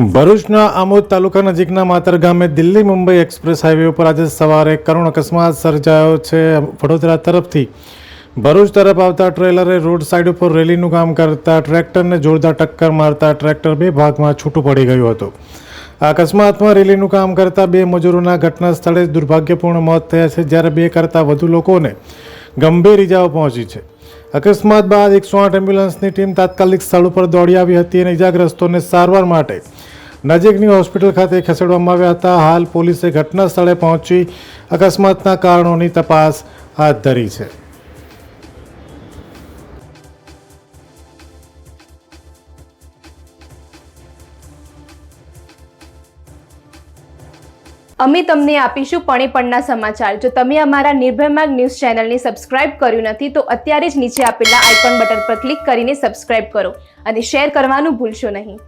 ભરૂચના આમોદ તાલુકા નજીકના માતર ગામે દિલ્હી મુંબઈ એક્સપ્રેસ હાઈવે ઉપર આજે સવારે કરુણ અકસ્માત સર્જાયો છે વડોદરા તરફથી. ભરૂચ તરફ આવતા ટ્રેલરે રોડ સાઈડ ઉપર રેલીનું કામ કરતા ટ્રેક્ટરને જોરદાર ટક્કર મારતા ટ્રેક્ટર બે ભાગમાં છૂટું પડી ગયું હતું. આ અકસ્માતમાં રેલીનું કામ કરતા બે મજૂરોના ઘટના સ્થળે દુર્ભાગ્યપૂર્ણ મોત થયા છે, જ્યારે બે કરતાં વધુ લોકોને ગંભીર ઇજાઓ પહોંચી છે. અકસ્માત બાદ એકસો આઠ એમ્બ્યુલન્સની ટીમ તાત્કાલિક સ્થળ ઉપર દોડી આવી હતી અને ઇજાગ્રસ્તોને સારવાર માટે નજીકની હોસ્પિટલ ખાતે ખસેડવામાં આવ્યા હતા. હાલ પોલીસે ઘટના સ્થળે પહોંચી અકસ્માતના કારણોની તપાસ હાથ ધરી છે. અમે તમને આપીશું પણેપણના સમાચાર. જો તમે અમારા નિર્ભય ન્યૂઝ ચેનલને સબસ્ક્રાઇબ કર્યું નથી, તો અત્યારે જ નીચે આપેલા આઇકોન બટન પર ક્લિક કરીને સબસ્ક્રાઇબ કરો અને શેર કરવાનું ભૂલશો નહીં.